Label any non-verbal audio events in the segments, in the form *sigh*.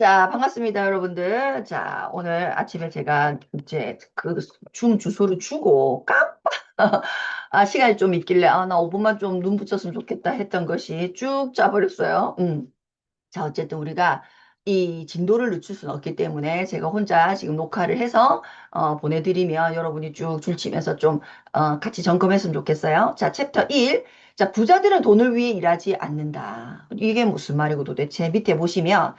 자, 반갑습니다, 여러분들. 자, 오늘 아침에 제가 이제 그 줌 주소를 주고 깜빡, *laughs* 아, 시간이 좀 있길래, 아, 나 5분만 좀 눈 붙였으면 좋겠다 했던 것이 쭉 짜버렸어요. 음. 자, 어쨌든 우리가 이 진도를 늦출 수는 없기 때문에 제가 혼자 지금 녹화를 해서 어, 보내드리면 여러분이 쭉 줄치면서 좀 어, 같이 점검했으면 좋겠어요. 자, 챕터 1. 자, 부자들은 돈을 위해 일하지 않는다. 이게 무슨 말이고 도대체 밑에 보시면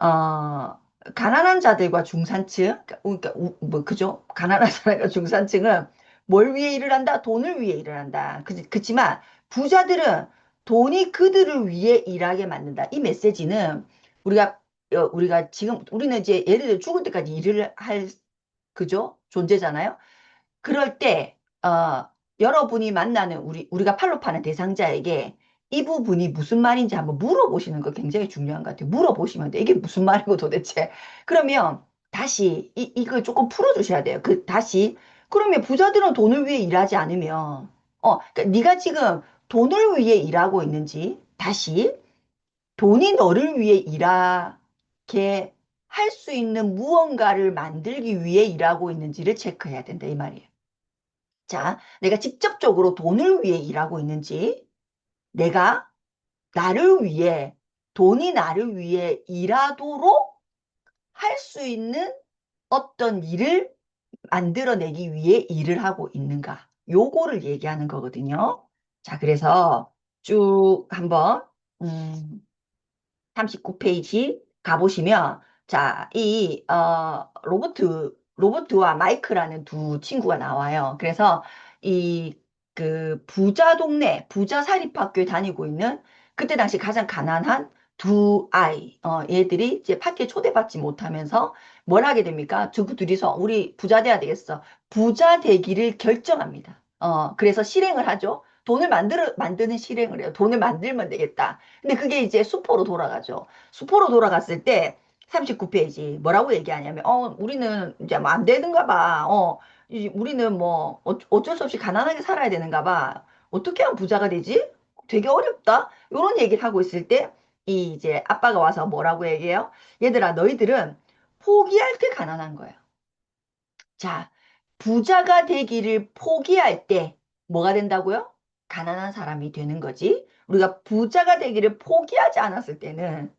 어, 가난한 자들과 중산층, 그러니까, 그러니까 우- 뭐, 그죠? 가난한 사람과 중산층은 뭘 위해 일을 한다? 돈을 위해 일을 한다. 그, 그치만 부자들은 돈이 그들을 위해 일하게 만든다. 이 메시지는 우리가, 어, 우리가 지금, 우리는 이제 예를 들어 죽을 때까지 일을 할, 그죠? 존재잖아요. 그럴 때, 어, 여러분이 만나는 우리, 우리가 팔로 파는 대상자에게 이 부분이 무슨 말인지 한번 물어보시는 거 굉장히 중요한 것 같아요. 물어보시면 돼. 이게 무슨 말이고 도대체. 그러면 다시 이, 이걸 조금 풀어주셔야 돼요. 그, 다시. 그러면 부자들은 돈을 위해 일하지 않으면, 어, 그러니까 네가 지금 돈을 위해 일하고 있는지, 다시 돈이 너를 위해 일하게 할 수 있는 무언가를 만들기 위해 일하고 있는지를 체크해야 된다. 이 말이에요. 자, 내가 직접적으로 돈을 위해 일하고 있는지, 내가 나를 위해, 돈이 나를 위해 일하도록 할 수 있는 어떤 일을 만들어내기 위해 일을 하고 있는가. 요거를 얘기하는 거거든요. 자, 그래서 쭉 한번, 음, 39페이지 가보시면, 자, 이, 어, 로버트, 로버트와 마이크라는 두 친구가 나와요. 그래서 이, 그, 부자 동네, 부자 사립학교에 다니고 있는 그때 당시 가장 가난한 두 아이, 어, 얘들이 이제 파티에 초대받지 못하면서 뭘 하게 됩니까? 두 둘이서 우리 부자 돼야 되겠어. 부자 되기를 결정합니다. 어, 그래서 실행을 하죠. 돈을 만들어, 만드는 실행을 해요. 돈을 만들면 되겠다. 근데 그게 이제 수포로 돌아가죠. 수포로 돌아갔을 때 39페이지 뭐라고 얘기하냐면 어 우리는 이제 뭐 안 되는가 봐. 어 이- 우리는 뭐 어- 어쩔 수 없이 가난하게 살아야 되는가 봐. 어떻게 하면 부자가 되지? 되게 어렵다. 이런 얘기를 하고 있을 때 이 이제 아빠가 와서 뭐라고 얘기해요? 얘들아 너희들은 포기할 때 가난한 거야. 자, 부자가 되기를 포기할 때 뭐가 된다고요? 가난한 사람이 되는 거지. 우리가 부자가 되기를 포기하지 않았을 때는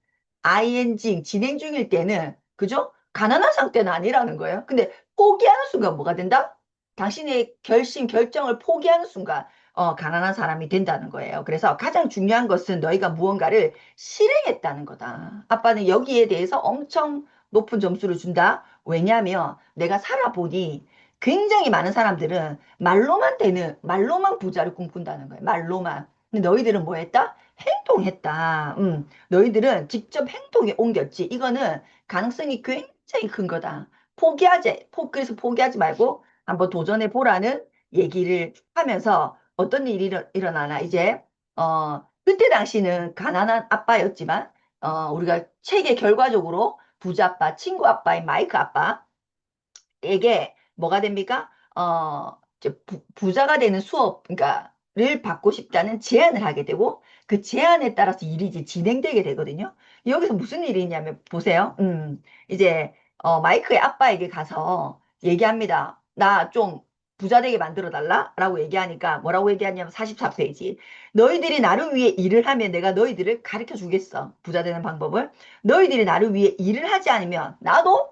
ing 진행 중일 때는 그죠? 가난한 상태는 아니라는 거예요. 근데 포기하는 순간 뭐가 된다? 당신의 결심, 결정을 포기하는 순간 어, 가난한 사람이 된다는 거예요. 그래서 가장 중요한 것은 너희가 무언가를 실행했다는 거다. 아빠는 여기에 대해서 엄청 높은 점수를 준다. 왜냐하면 내가 살아보니 굉장히 많은 사람들은 말로만 되는, 말로만 부자를 꿈꾼다는 거예요. 말로만. 근데 너희들은 뭐 했다? 행동했다. 음, 너희들은 직접 행동에 옮겼지. 이거는 가능성이 굉장히 큰 거다. 포기하지, 포, 그래서 포기하지 말고 한번 도전해 보라는 얘기를 하면서 어떤 일이 일어, 일어나나. 이제, 어, 그때 당시는 가난한 아빠였지만, 어, 우리가 책의 결과적으로 부자 아빠, 친구 아빠인 마이크 아빠에게 뭐가 됩니까? 어, 부, 부자가 되는 수업, 그러니까,를 받고 싶다는 제안을 하게 되고, 그 제안에 따라서 일이 이제 진행되게 되거든요. 여기서 무슨 일이 있냐면, 보세요. 음, 이제, 어, 마이크의 아빠에게 가서 얘기합니다. 나 좀 부자 되게 만들어 달라? 라고 얘기하니까, 뭐라고 얘기하냐면, 44페이지. 너희들이 나를 위해 일을 하면 내가 너희들을 가르쳐 주겠어. 부자 되는 방법을. 너희들이 나를 위해 일을 하지 않으면 나도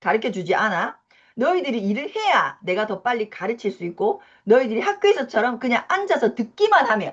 가르쳐 주지 않아. 너희들이 일을 해야 내가 더 빨리 가르칠 수 있고 너희들이 학교에서처럼 그냥 앉아서 듣기만 하면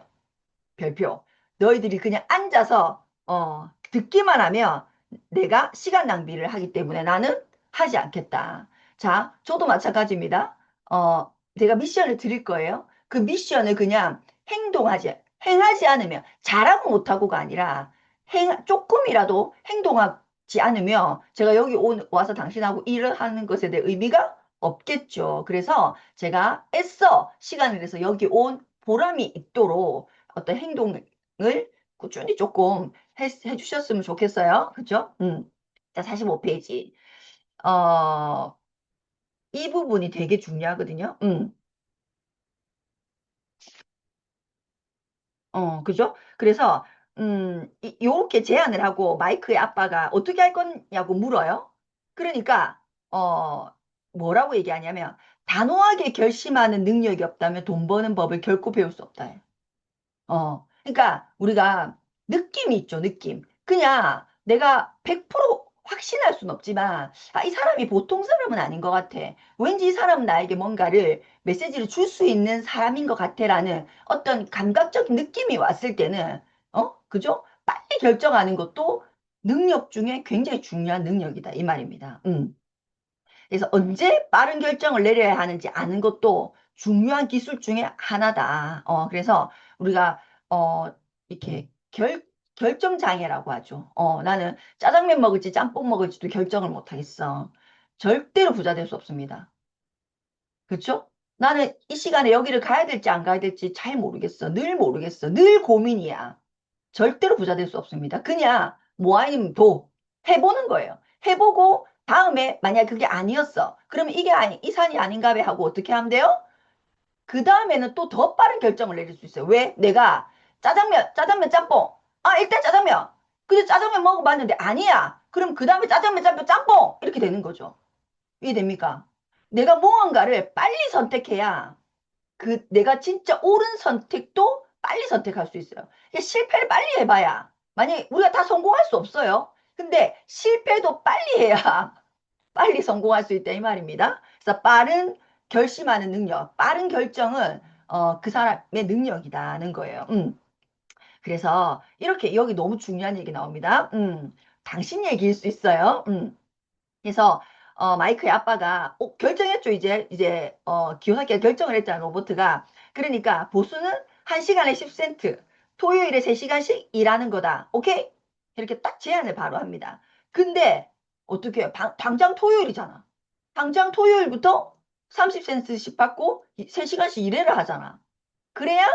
별표. 너희들이 그냥 앉아서 어, 듣기만 하면 내가 시간 낭비를 하기 때문에 나는 하지 않겠다. 자, 저도 마찬가지입니다. 어, 제가 미션을 드릴 거예요. 그 미션을 그냥 행동하지, 행하지 않으면 잘하고 못하고가 아니라 행, 조금이라도 행동하지 않으면 제가 여기 온, 와서 당신하고 일을 하는 것에 대해 의미가 없겠죠. 그래서 제가 애써 시간을 내서 여기 온 보람이 있도록 어떤 행동을 꾸준히 조금 해, 해주셨으면 좋겠어요. 그죠? 음. 자, 45페이지. 어, 이 부분이 되게 중요하거든요. 음. 어, 그죠? 그래서 음, 이- 요렇게 제안을 하고 마이크의 아빠가 어떻게 할 거냐고 물어요. 그러니까, 어, 뭐라고 얘기하냐면, 단호하게 결심하는 능력이 없다면 돈 버는 법을 결코 배울 수 없다. 어, 그러니까 우리가 느낌이 있죠, 느낌. 그냥 내가 100% 확신할 수는 없지만, 아, 이 사람이 보통 사람은 아닌 것 같아. 왠지 이 사람은 나에게 뭔가를 메시지를 줄 수 있는 사람인 것 같아라는 어떤 감각적인 느낌이 왔을 때는, 어, 그죠? 빨리 결정하는 것도 능력 중에 굉장히 중요한 능력이다. 이 말입니다. 음. 그래서 언제 빠른 결정을 내려야 하는지 아는 것도 중요한 기술 중에 하나다. 어, 그래서 우리가, 어, 이렇게 결, 결정장애라고 하죠. 어, 나는 짜장면 먹을지 짬뽕 먹을지도 결정을 못 하겠어. 절대로 부자 될 수 없습니다. 그렇죠? 나는 이 시간에 여기를 가야 될지 안 가야 될지 잘 모르겠어. 늘 모르겠어. 늘 고민이야. 절대로 부자 될 수 없습니다. 그냥 모아임도 해보는 거예요. 해보고 다음에 만약 그게 아니었어. 그러면 이게 아니, 이 산이 아닌가 봐 하고 어떻게 하면 돼요? 그 다음에는 또 더 빠른 결정을 내릴 수 있어요. 왜? 내가 짜장면, 짜장면 짬뽕. 아, 일단 짜장면. 근데 짜장면 먹어봤는데 아니야. 그럼 그 다음에 짜장면 짬뽕 짬뽕. 이렇게 되는 거죠. 이해됩니까? 내가 무언가를 빨리 선택해야 그 내가 진짜 옳은 선택도 빨리 선택할 수 있어요. 실패를 빨리 해봐야 만약에 우리가 다 성공할 수 없어요. 근데 실패도 빨리 해야 *laughs* 빨리 성공할 수 있다 이 말입니다. 그래서 빠른 결심하는 능력, 빠른 결정은 어, 그 사람의 능력이다는 거예요. 음. 그래서 이렇게 여기 너무 중요한 얘기 나옵니다. 음. 당신 얘기일 수 있어요. 음. 그래서 어, 마이크의 아빠가 어, 결정했죠. 이제 이제 어, 기호사기가 결정을 했잖아. 로버트가. 그러니까 보수는 1시간에 10센트, 토요일에 3시간씩 일하는 거다. 오케이? 이렇게 딱 제안을 바로 합니다. 근데 어떻게 해요? 당, 당장 토요일이잖아. 당장 토요일부터 30센트씩 받고 3시간씩 일해를 하잖아. 그래야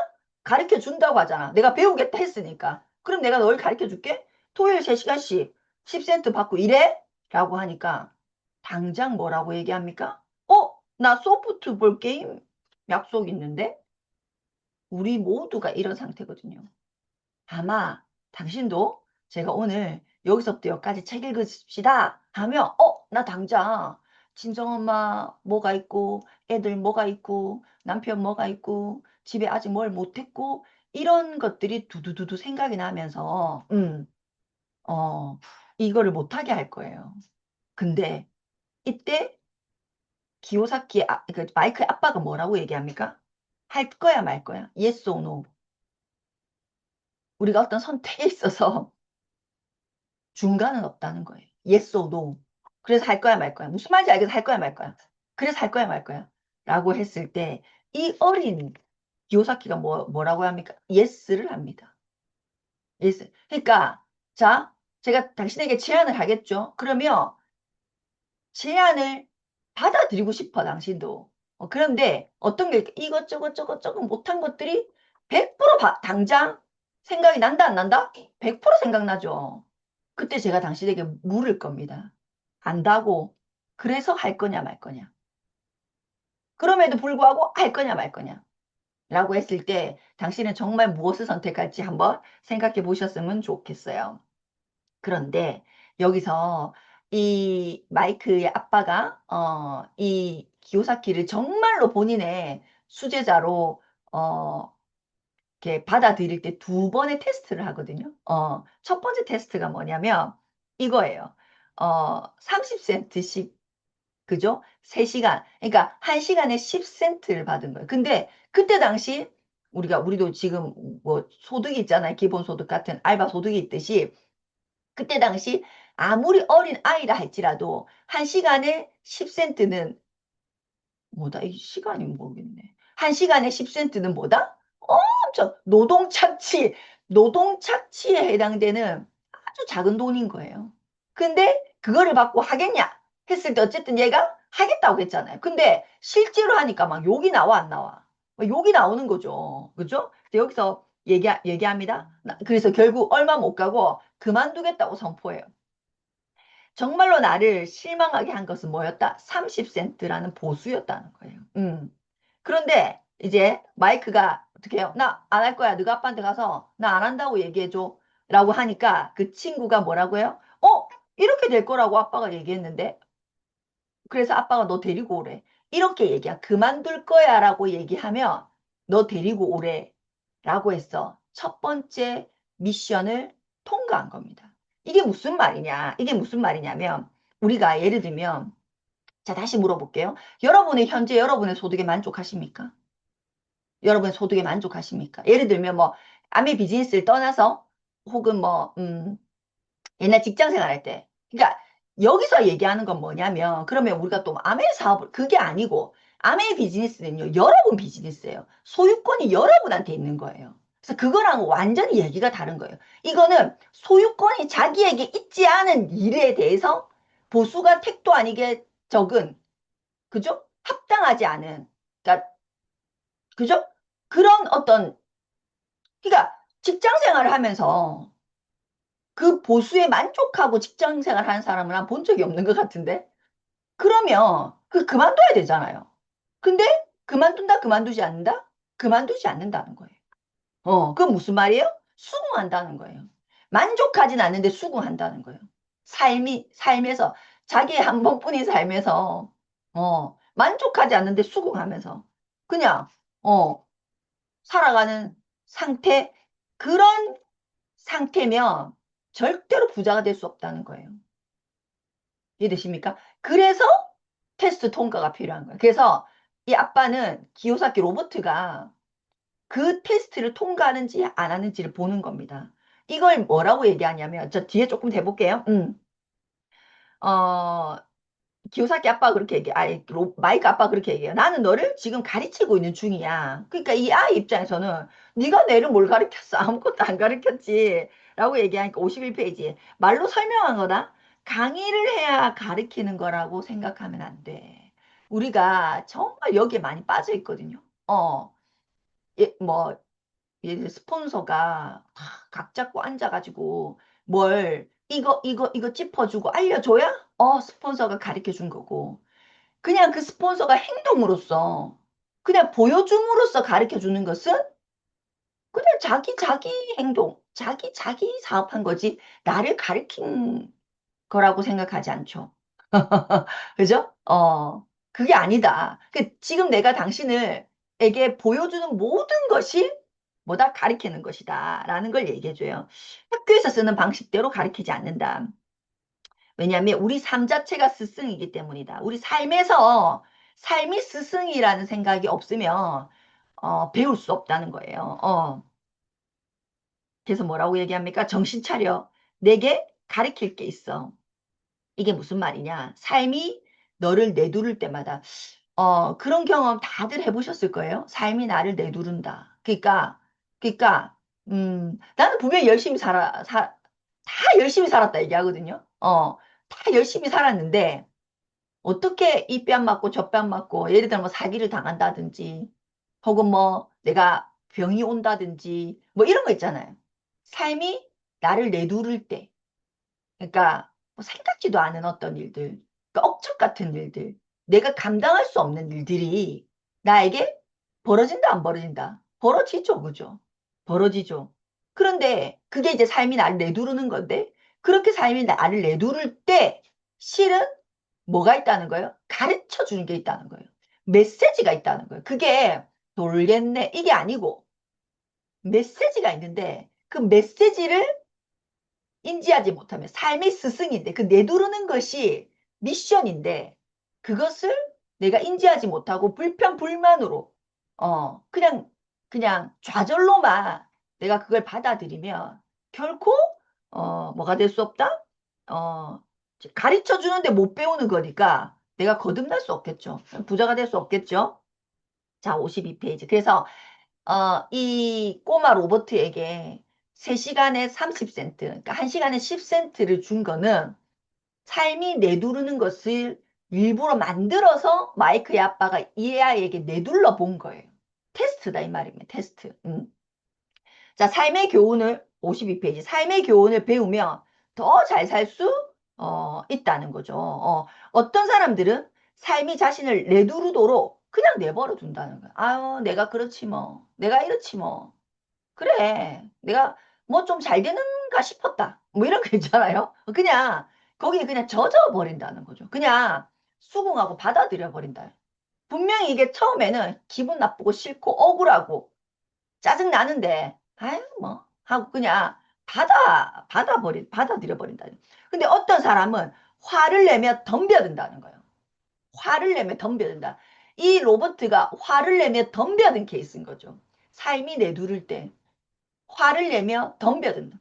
가르쳐 준다고 하잖아. 내가 배우겠다 했으니까. 그럼 내가 널 가르쳐 줄게. 토요일 3시간씩 10센트 받고 일해? 라고 하니까 당장 뭐라고 얘기합니까? 어? 나 소프트볼 게임 약속 있는데? 우리 모두가 이런 상태거든요. 아마 당신도 제가 오늘 여기서부터 여기까지 책 읽읍시다 하면 어? 나 당장 친정엄마 뭐가 있고 애들 뭐가 있고 남편 뭐가 있고 집에 아직 뭘 못했고 이런 것들이 두두두두 생각이 나면서 음, 어, 이거를 못하게 할 거예요. 근데 이때 기요사키 아, 그 마이크의 아빠가 뭐라고 얘기합니까? 할 거야 말 거야? Yes or no? 우리가 어떤 선택에 있어서 *laughs* 중간은 없다는 거예요. Yes or no. 그래서 할 거야 말 거야. 무슨 말인지 알겠어. 할 거야 말 거야. 그래서 할 거야 말 거야. 라고 했을 때 이 어린 기요사키가 뭐, 뭐라고 합니까? Yes를 합니다. Yes. 그러니까 자 제가 당신에게 제안을 하겠죠. 그러면 제안을 받아들이고 싶어 당신도. 어, 그런데 어떤 게 이것저것 저것 저것 못한 것들이 100% 바, 당장 생각이 난다 안 난다? 100% 생각나죠. 그때 제가 당신에게 물을 겁니다. 안다고 그래서 할 거냐 말 거냐. 그럼에도 불구하고 할 거냐 말 거냐. 라고 했을 때 당신은 정말 무엇을 선택할지 한번 생각해 보셨으면 좋겠어요. 그런데 여기서 이 마이크의 아빠가 어, 이 기요사키를 정말로 본인의 수제자로 어, 이렇게 받아들일 때 두 번의 테스트를 하거든요. 어, 첫 번째 테스트가 뭐냐면 이거예요. 어, 30센트씩 그죠? 3시간. 그러니까 1시간에 10센트를 받은 거예요. 근데 그때 당시 우리가 우리도 지금 뭐 소득이 있잖아요. 기본소득 같은 알바 소득이 있듯이 그때 당시 아무리 어린 아이라 할지라도 한 시간에 10센트는 뭐다? 이 시간이 모르겠네. 한 시간에 10센트는 뭐다? 엄청 노동착취, 노동착취에 해당되는 아주 작은 돈인 거예요. 근데 그거를 받고 하겠냐? 했을 때 어쨌든 얘가 하겠다고 했잖아요. 근데 실제로 하니까 막 욕이 나와 안 나와? 욕이 나오는 거죠. 그죠? 여기서 얘기, 얘기합니다. 그래서 결국 얼마 못 가고 그만두겠다고 선포해요. 정말로 나를 실망하게 한 것은 뭐였다? 30센트라는 보수였다는 거예요. 음. 그런데 이제 마이크가 어떻게 해요? 나 안 할 거야. 너가 아빠한테 가서 나 안 한다고 얘기해줘. 라고 하니까 그 친구가 뭐라고요? 어? 이렇게 될 거라고 아빠가 얘기했는데 그래서 아빠가 너 데리고 오래. 이렇게 얘기야. 그만둘 거야 라고 얘기하면 너 데리고 오래 라고 했어. 첫 번째 미션을 통과한 겁니다. 이게 무슨 말이냐? 이게 무슨 말이냐면 우리가 예를 들면 자 다시 물어볼게요. 여러분의 현재 여러분의 소득에 만족하십니까? 여러분의 소득에 만족하십니까? 예를 들면 뭐 아메 비즈니스를 떠나서 혹은 뭐 음, 옛날 직장 생활할 때 그러니까 여기서 얘기하는 건 뭐냐면 그러면 우리가 또 아메 사업을 그게 아니고 아메 비즈니스는요 여러분 비즈니스예요. 소유권이 여러분한테 있는 거예요. 그래서 그거랑 완전히 얘기가 다른 거예요. 이거는 소유권이 자기에게 있지 않은 일에 대해서 보수가 택도 아니게 적은 그죠? 합당하지 않은 그러니까 그죠? 그런 어떤 그러니까 직장 생활을 하면서 그 보수에 만족하고 직장 생활 하는 사람을 한본 적이 없는 것 같은데 그러면 그 그만둬야 되잖아요. 근데 그만둔다 그만두지 않는다? 그만두지 않는다는 거예요. 어, 그건 무슨 말이에요? 수긍한다는 거예요. 만족하진 않는데 수긍한다는 거예요. 삶이 삶에서 자기의 한 번뿐인 삶에서 어, 만족하지 않는데 수긍하면서 그냥 어, 살아가는 상태 그런 상태면 절대로 부자가 될 수 없다는 거예요. 이해되십니까? 그래서 테스트 통과가 필요한 거예요. 그래서 이 아빠는 기요사키 로버트가 그 테스트를 통과하는지 안 하는지를 보는 겁니다. 이걸 뭐라고 얘기하냐면 저 뒤에 조금 대볼게요. 음. 어, 기요사키 아빠가 그렇게 얘기해. 아이, 로, 마이크 아빠가 그렇게 얘기해요. 나는 너를 지금 가르치고 있는 중이야. 그러니까 이 아이 입장에서는 네가 내를 뭘 가르쳤어? 아무것도 안 가르쳤지. 라고 얘기하니까 51페이지에 말로 설명한 거다. 강의를 해야 가르치는 거라고 생각하면 안 돼. 우리가 정말 여기에 많이 빠져 있거든요. 어, 예, 뭐, 들어 스폰서가 각 잡고 앉아가지고 뭘 이거 이거 이거 짚어주고 알려줘야 어 스폰서가 가르쳐 준 거고 그냥 그 스폰서가 행동으로서 그냥 보여줌으로써 가르쳐 주는 것은 그냥 자기 자기 행동 자기 자기 사업한 거지 나를 가르친 거라고 생각하지 않죠. *laughs* 그죠? 어 그게 아니다. 그 지금 내가 당신을 에게 보여주는 모든 것이 뭐다 가리키는 것이다 라는 걸 얘기해줘요. 학교에서 쓰는 방식대로 가리키지 않는다. 왜냐하면 우리 삶 자체가 스승이기 때문이다. 우리 삶에서 삶이 스승이라는 생각이 없으면 어, 배울 수 없다는 거예요. 어. 그래서 뭐라고 얘기합니까? 정신 차려. 내게 가르칠 게 있어. 이게 무슨 말이냐? 삶이 너를 내두를 때마다 어, 그런 경험 다들 해보셨을 거예요. 삶이 나를 내두른다. 그러니까 그러니까 음, 나는 분명히 열심히 살아, 사, 다 열심히 살았다 얘기하거든요. 어, 다 열심히 살았는데 어떻게 이 뺨 맞고 저 뺨 맞고 예를 뭐 사기를 당한다든지 혹은 뭐 내가 병이 온다든지 뭐 이런 거 있잖아요. 삶이 나를 내두를 때 그러니까 뭐 생각지도 않은 어떤 일들 그러니까 억척 같은 일들 내가 감당할 수 없는 일들이 나에게 벌어진다 안 벌어진다 벌어지죠 그죠 벌어지죠. 그런데 그게 이제 삶이 나를 내두르는 건데 그렇게 삶이 나를 내두를 때 실은 뭐가 있다는 거예요? 가르쳐 주는 게 있다는 거예요. 메시지가 있다는 거예요. 그게 돌겠네 이게 아니고 메시지가 있는데 그 메시지를 인지하지 못하면 삶의 스승인데 그 내두르는 것이 미션인데 그것을 내가 인지하지 못하고 불평불만으로 어 그냥 그냥 좌절로만 내가 그걸 받아들이면 결코 어 뭐가 될 수 없다? 어 가르쳐 주는데 못 배우는 거니까 내가 거듭날 수 없겠죠. 부자가 될 수 없겠죠. 자, 52페이지. 그래서 어, 이 꼬마 로버트에게 3시간에 30센트, 그러니까 1시간에 10센트를 준 거는 삶이 내두르는 것을 일부러 만들어서 마이크의 아빠가 이 아이에게 내둘러 본 거예요. 테스트다 이 말입니다. 테스트. 음. 자, 삶의 교훈을 52페이지. 삶의 교훈을 배우면 더 잘 살수 어, 있다는 거죠. 어, 어떤 사람들은 삶이 자신을 내두르도록 그냥 내버려 둔다는 거야. 아유, 내가 그렇지 뭐. 내가 이렇지 뭐. 그래. 내가 뭐 좀 잘 되는 그런가 싶었다. 뭐 이런 거 있잖아요. 그냥 거기에 그냥 젖어 버린다는 거죠. 그냥 수긍하고 받아들여 버린다. 분명히 이게 처음에는 기분 나쁘고 싫고 억울하고 짜증 나는데 아유 뭐 하고 그냥 받아 받아버린 받아들여 버린다. 근데 어떤 사람은 화를 내며 덤벼든다는 거예요. 화를 내며 덤벼든다. 이 로버트가 화를 내며 덤벼든 케이스인 거죠. 삶이 내두를 때 화를 내며 덤벼든다.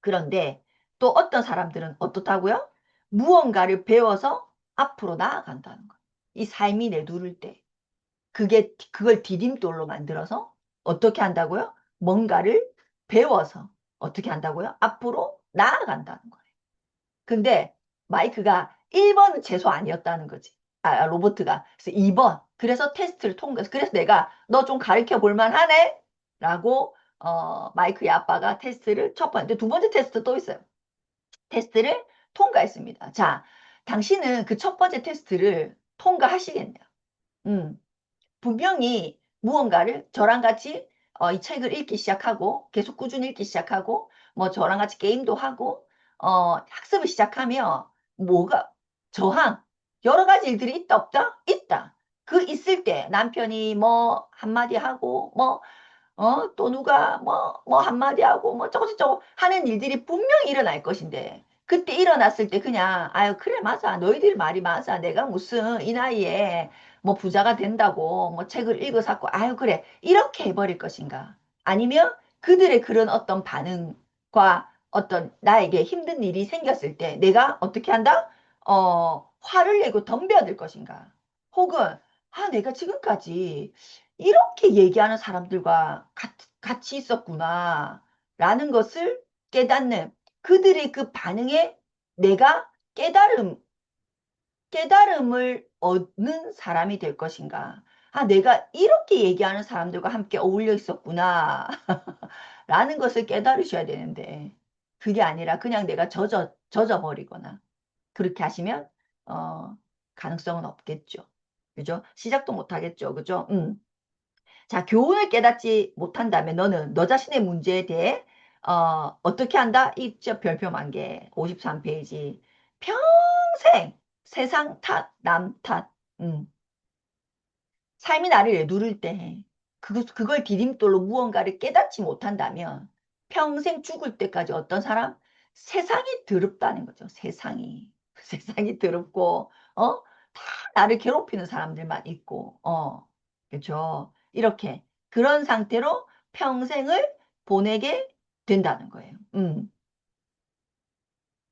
그런데 또 어떤 사람들은 어떻다고요? 무언가를 배워서 앞으로 나아간다는 거예요. 이 삶이 내두를 때 그게 그걸 디딤돌로 만들어서 어떻게 한다고요? 뭔가를 배워서 어떻게 한다고요? 앞으로 나아간다는 거예요. 근데 마이크가 1번은 재수 아니었다는 거지. 아, 로버트가. 그래서 2번. 그래서 테스트를 통과해서. 그래서 내가 너 좀 가르쳐 볼만 하네? 라고, 어, 마이크의 아빠가 테스트를 첫 번째, 두 번째 테스트 또 있어요. 테스트를 통과했습니다. 자, 당신은 그 첫 번째 테스트를 통과하시겠네요. 음, 분명히 무언가를 저랑 같이 어, 이 책을 읽기 시작하고 계속 꾸준히 읽기 시작하고 뭐 저랑 같이 게임도 하고 어, 학습을 시작하면 뭐가 저항 여러 가지 일들이 있다 없다? 있다. 그 있을 때 남편이 뭐 한마디 하고 뭐 어, 또 누가 뭐, 뭐 한마디 하고 뭐 저거저거 하는 일들이 분명히 일어날 것인데 그때 일어났을 때 그냥 아유 그래 맞아. 너희들 말이 맞아. 내가 무슨 이 나이에 뭐 부자가 된다고 뭐 책을 읽어 샀고 아유 그래. 이렇게 해버릴 것인가? 아니면 그들의 그런 어떤 반응과 어떤 나에게 힘든 일이 생겼을 때 내가 어떻게 한다? 어 화를 내고 덤벼들 것인가 혹은 아 내가 지금까지 이렇게 얘기하는 사람들과 같, 같이 있었구나 라는 것을 깨닫는 그들의 그 반응에 내가 깨달음 깨달음을 얻는 사람이 될 것인가? 아, 내가 이렇게 얘기하는 사람들과 함께 어울려 있었구나. *laughs* 라는 것을 깨달으셔야 되는데, 그게 아니라 그냥 내가 젖어, 젖어버리거나, 그렇게 하시면, 어, 가능성은 없겠죠. 그죠? 시작도 못 하겠죠. 그죠? 음. 자, 교훈을 깨닫지 못한다면 너는 너 자신의 문제에 대해, 어, 어떻게 한다? 이저 별표 만 개, 53페이지. 평생 세상 탓, 남 탓. 음. 삶이 나를 누를 때 그것, 그걸 디딤돌로 무언가를 깨닫지 못한다면 평생 죽을 때까지 어떤 사람? 세상이 더럽다는 거죠. 세상이. *laughs* 세상이 더럽고 어? 다 나를 괴롭히는 사람들만 있고 어. 그렇죠. 이렇게 그런 상태로 평생을 보내게 된다는 거예요. 음.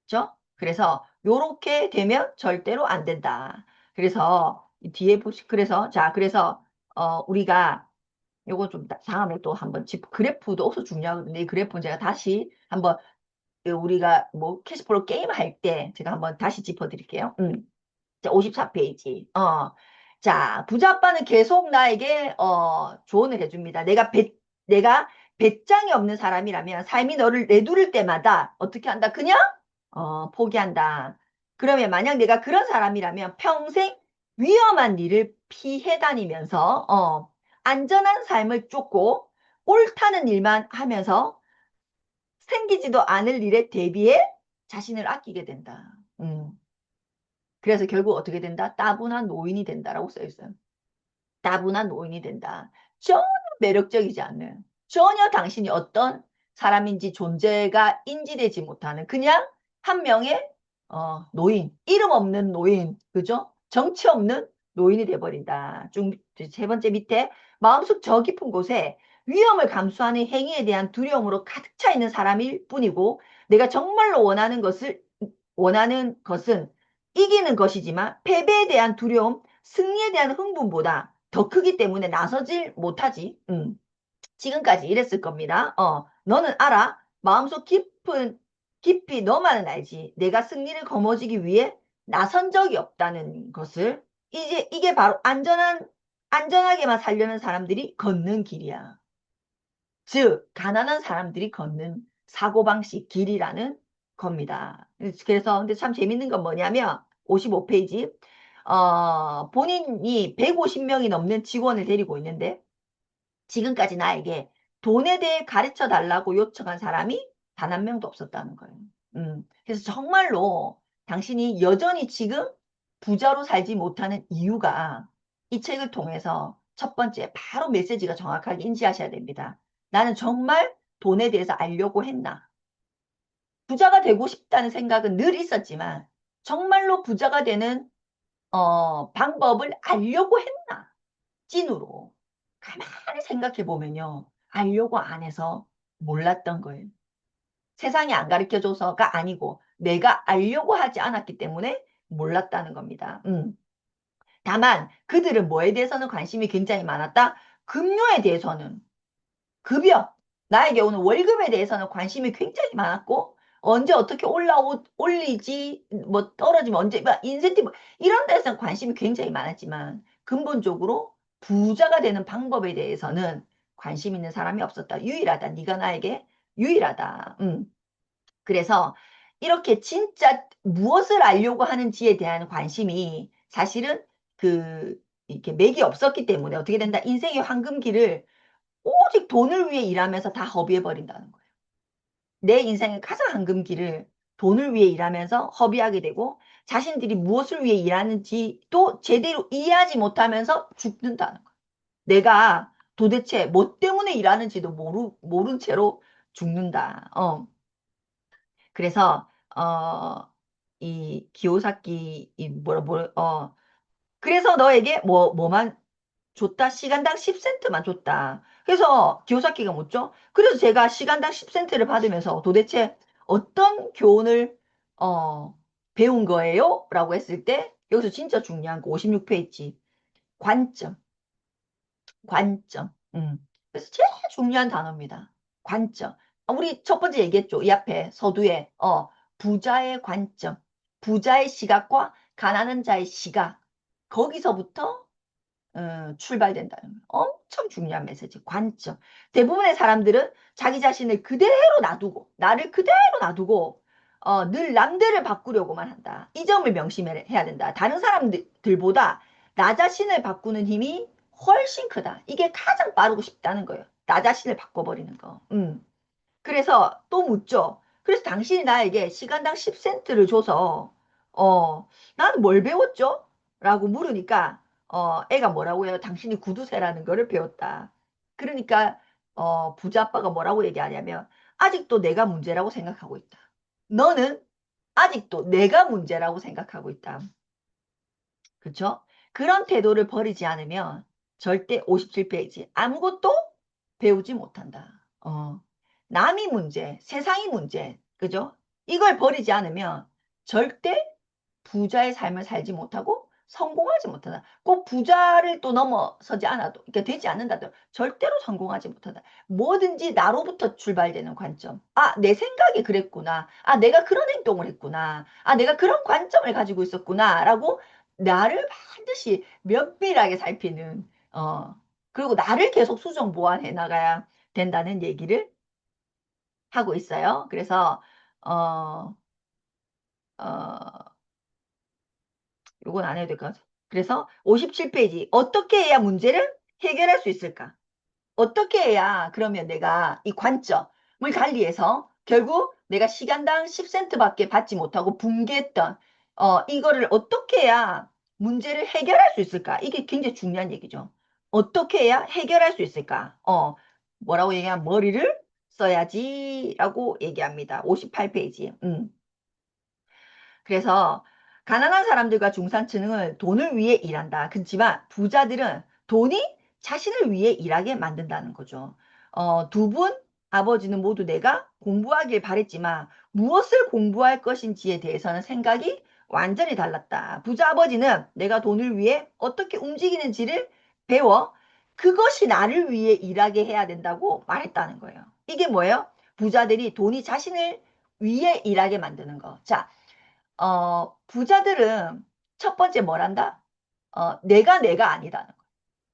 그렇죠? 그래서 요렇게 되면 절대로 안 된다. 그래서 뒤에 보시 그래서 자 그래서 어 우리가 요거 좀 다음에 또 한번 짚 그래프도 också 중요하거든요. 이 그래프는 제가 다시 한번 우리가 뭐 캐시플로 게임 할 때 제가 한번 다시 짚어 드릴게요. 음. 자, 54페이지. 어. 자, 부자 아빠는 계속 나에게 어 조언을 해 줍니다. 내가 배 내가 배짱이 없는 사람이라면 삶이 너를 내두를 때마다 어떻게 한다? 그냥 어, 포기한다. 그러면 만약 내가 그런 사람이라면 평생 위험한 일을 피해 다니면서 어, 안전한 삶을 쫓고 옳다는 일만 하면서 생기지도 않을 일에 대비해 자신을 아끼게 된다. 음. 그래서 결국 어떻게 된다? 따분한 노인이 된다라고 써 있어요. 따분한 노인이 된다. 전혀 매력적이지 않는 전혀 당신이 어떤 사람인지 존재가 인지되지 못하는 그냥 한 명의 어, 노인, 이름 없는 노인, 그죠? 정치 없는 노인이 돼버린다. 세 번째 밑에 마음속 저 깊은 곳에 위험을 감수하는 행위에 대한 두려움으로 가득 차 있는 사람일 뿐이고 내가 정말로 원하는 것을 원하는 것은 이기는 것이지만 패배에 대한 두려움, 승리에 대한 흥분보다 더 크기 때문에 나서질 못하지. 음. 지금까지 이랬을 겁니다. 어, 너는 알아? 마음속 깊은 깊이 너만은 알지. 내가 승리를 거머쥐기 위해 나선 적이 없다는 것을 이제 이게 바로 안전한 안전하게만 살려는 사람들이 걷는 길이야. 즉 가난한 사람들이 걷는 사고방식 길이라는 겁니다. 그래서 근데 참 재밌는 건 뭐냐면 55페이지 어, 본인이 150명이 넘는 직원을 데리고 있는데 지금까지 나에게 돈에 대해 가르쳐 달라고 요청한 사람이 단 한 명도 없었다는 거예요. 음, 그래서 정말로 당신이 여전히 지금 부자로 살지 못하는 이유가 이 책을 통해서 첫 번째 바로 메시지가 정확하게 인지하셔야 됩니다. 나는 정말 돈에 대해서 알려고 했나? 부자가 되고 싶다는 생각은 늘 있었지만 정말로 부자가 되는 어, 방법을 알려고 했나? 찐으로. 가만히 생각해 보면요. 알려고 안 해서 몰랐던 거예요. 세상이 안 가르쳐줘서가 아니고 내가 알려고 하지 않았기 때문에 몰랐다는 겁니다. 음. 다만 그들은 뭐에 대해서는 관심이 굉장히 많았다? 급료에 대해서는 급여, 나에게 오는 월급에 대해서는 관심이 굉장히 많았고 언제 어떻게 올라오 올리지 뭐 떨어지면 언제 뭐 인센티브 이런 데서는 관심이 굉장히 많았지만 근본적으로 부자가 되는 방법에 대해서는 관심 있는 사람이 없었다. 유일하다. 네가 나에게 유일하다. 음. 그래서 이렇게 진짜 무엇을 알려고 하는지에 대한 관심이 사실은 그 이렇게 맥이 없었기 때문에 어떻게 된다? 인생의 황금기를 오직 돈을 위해 일하면서 다 허비해 버린다는 거예요. 내 인생의 가장 황금기를 돈을 위해 일하면서 허비하게 되고 자신들이 무엇을 위해 일하는지도 제대로 이해하지 못하면서 죽는다는 거예요. 내가 도대체 뭐 때문에 일하는지도 모르, 모른 채로 죽는다. 어. 그래서 어, 이 기요사키 이 뭐라 뭐라 어 그래서 너에게 뭐 뭐만 줬다 시간당 10센트만 줬다. 그래서 기요사키가 묻죠. 그래서 제가 시간당 10센트를 받으면서 도대체 어떤 교훈을 어 배운 거예요? 라고 했을 때 여기서 진짜 중요한 거 56페이지 관점 관점 음. 그래서 제일 중요한 단어입니다. 관점 아, 우리 첫 번째 얘기했죠. 이 앞에 서두에 어, 부자의 관점, 부자의 시각과 가난한 자의 시각 거기서부터 어, 출발된다는. 엄청 중요한 메시지, 관점. 대부분의 사람들은 자기 자신을 그대로 놔두고 나를 그대로 놔두고 어, 늘 남들을 바꾸려고만 한다. 이 점을 명심해야 된다. 다른 사람들보다 나 자신을 바꾸는 힘이 훨씬 크다. 이게 가장 빠르고 싶다는 거예요. 나 자신을 바꿔버리는 거. 음. 그래서 또 묻죠. 그래서 당신이 나에게 시간당 10센트를 줘서 어 나는 뭘 배웠죠? 라고 물으니까 어 애가 뭐라고 해요? 당신이 구두쇠라는 거를 배웠다. 그러니까 어 부자 아빠가 뭐라고 얘기하냐면 아직도 내가 문제라고 생각하고 있다. 너는 아직도 내가 문제라고 생각하고 있다. 그렇죠? 그런 태도를 버리지 않으면 절대 57페이지 아무것도 배우지 못한다. 어. 남이 문제, 세상이 문제, 그죠? 이걸 버리지 않으면 절대 부자의 삶을 살지 못하고 성공하지 못한다. 꼭 부자를 또 넘어서지 않아도, 그러니까 되지 않는다도 절대로 성공하지 못한다. 뭐든지 나로부터 출발되는 관점. 아, 내 생각이 그랬구나. 아, 내가 그런 행동을 했구나. 아, 내가 그런 관점을 가지고 있었구나. 라고 나를 반드시 면밀하게 살피는, 어, 그리고 나를 계속 수정 보완해 나가야 된다는 얘기를 하고 있어요. 그래서 어, 어, 요건 안 해도 될 것 같아요. 그래서 57페이지 어떻게 해야 문제를 해결할 수 있을까? 어떻게 해야 그러면 내가 이 관점을 관리해서 결국 내가 시간당 10센트밖에 받지 못하고 붕괴했던 어, 이거를 어떻게 해야 문제를 해결할 수 있을까? 이게 굉장히 중요한 얘기죠. 어떻게 해야 해결할 수 있을까? 어, 뭐라고 얘기하면 머리를 써야지 라고 얘기합니다. 58페이지. 음. 그래서 가난한 사람들과 중산층은 돈을 위해 일한다. 그렇지만 부자들은 돈이 자신을 위해 일하게 만든다는 거죠. 어, 두 분 아버지는 모두 내가 공부하길 바랬지만 무엇을 공부할 것인지에 대해서는 생각이 완전히 달랐다. 부자 아버지는 내가 돈을 위해 어떻게 움직이는지를 배워 그것이 나를 위해 일하게 해야 된다고 말했다는 거예요. 이게 뭐예요? 부자들이 돈이 자신을 위해 일하게 만드는 거. 자, 어, 부자들은 첫 번째 뭘한다? 어, 내가 내가 아니다는 거.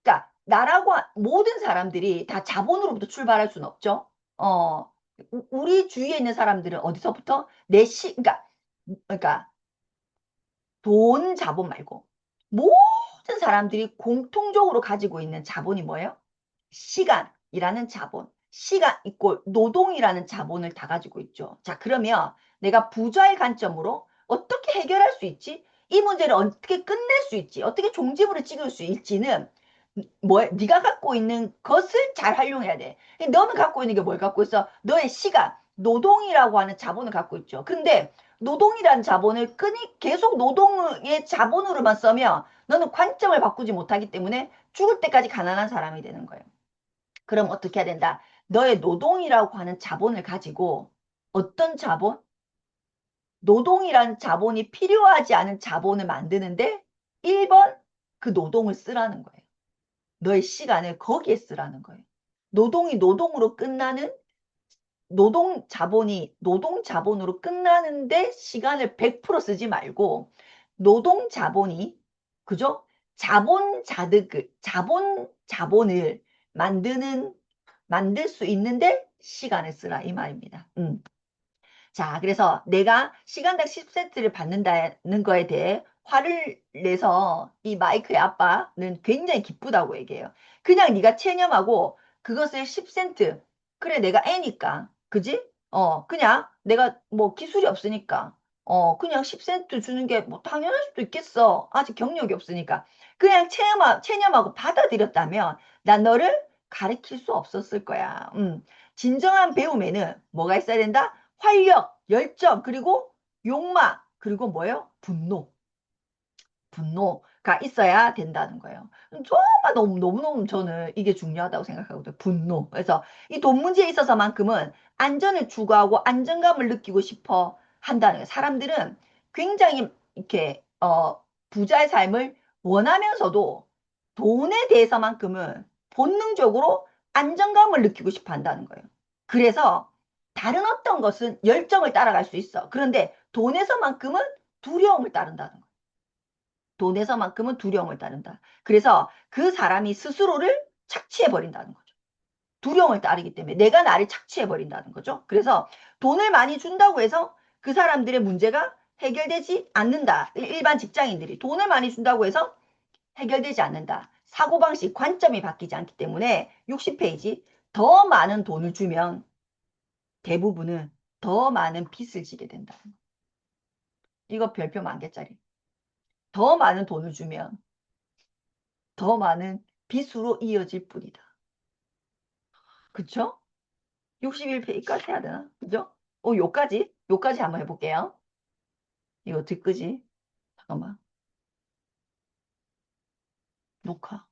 그러니까 나라고 모든 사람들이 다 자본으로부터 출발할 수는 없죠. 어, 우리 주위에 있는 사람들은 어디서부터 내 시, 그러니까, 그러니까 돈 자본 말고 모든 사람들이 공통적으로 가지고 있는 자본이 뭐예요? 시간이라는 자본. 시간 있고 노동이라는 자본을 다 가지고 있죠. 자, 그러면 내가 부자의 관점으로 어떻게 해결할 수 있지? 이 문제를 어떻게 끝낼 수 있지? 어떻게 종지부를 찍을 수 있지는 뭐 네가 갖고 있는 것을 잘 활용해야 돼. 너는 갖고 있는 게 뭘 갖고 있어? 너의 시간, 노동이라고 하는 자본을 갖고 있죠. 근데 노동이라는 자본을 끈이 계속 노동의 자본으로만 써면 너는 관점을 바꾸지 못하기 때문에 죽을 때까지 가난한 사람이 되는 거예요. 그럼 어떻게 해야 된다? 너의 노동이라고 하는 자본을 가지고 어떤 자본? 노동이란 자본이 필요하지 않은 자본을 만드는데 1번 그 노동을 쓰라는 거예요. 너의 시간을 거기에 쓰라는 거예요. 노동이 노동으로 끝나는 노동 자본이 노동 자본으로 끝나는데 시간을 100% 쓰지 말고 노동 자본이 그죠? 자본 자득을 자본 자본을 만드는 만들 수 있는데 시간을 쓰라 이 말입니다. 음. 자, 그래서 내가 시간당 10센트를 받는다는 거에 대해 화를 내서 이 마이크의 아빠는 굉장히 기쁘다고 얘기해요. 그냥 네가 체념하고 그것을 10센트 그래 내가 애니까 그지? 어 그냥 내가 뭐 기술이 없으니까 어 그냥 10센트 주는 게 뭐 당연할 수도 있겠어. 아직 경력이 없으니까 그냥 체념하, 체념하고 받아들였다면 난 너를 가르칠 수 없었을 거야. 음. 진정한 배움에는 뭐가 있어야 된다? 활력, 열정, 그리고 욕망, 그리고 뭐예요? 분노. 분노가 있어야 된다는 거예요. 정말 너무, 너무너무 저는 이게 중요하다고 생각하거든요. 분노. 그래서 이 돈 문제에 있어서만큼은 안전을 추구하고 안정감을 느끼고 싶어 한다는 거예요. 사람들은 굉장히 이렇게, 어, 부자의 삶을 원하면서도 돈에 대해서만큼은 본능적으로 안정감을 느끼고 싶어 한다는 거예요. 그래서 다른 어떤 것은 열정을 따라갈 수 있어. 그런데 돈에서만큼은 두려움을 따른다는 거예요. 돈에서만큼은 두려움을 따른다. 그래서 그 사람이 스스로를 착취해 버린다는 거죠. 두려움을 따르기 때문에 내가 나를 착취해 버린다는 거죠. 그래서 돈을 많이 준다고 해서 그 사람들의 문제가 해결되지 않는다. 일반 직장인들이 돈을 많이 준다고 해서 해결되지 않는다. 사고방식, 관점이 바뀌지 않기 때문에 60페이지 더 많은 돈을 주면 대부분은 더 많은 빚을 지게 된다. 이거 별표 만 개짜리. 더 많은 돈을 주면 더 많은 빚으로 이어질 뿐이다. 그쵸? 61페이지까지 해야 되나? 그죠? 어, 요까지? 요까지 한번 해볼게요. 이거 어떻게 끄지? 잠깐만. 녹화.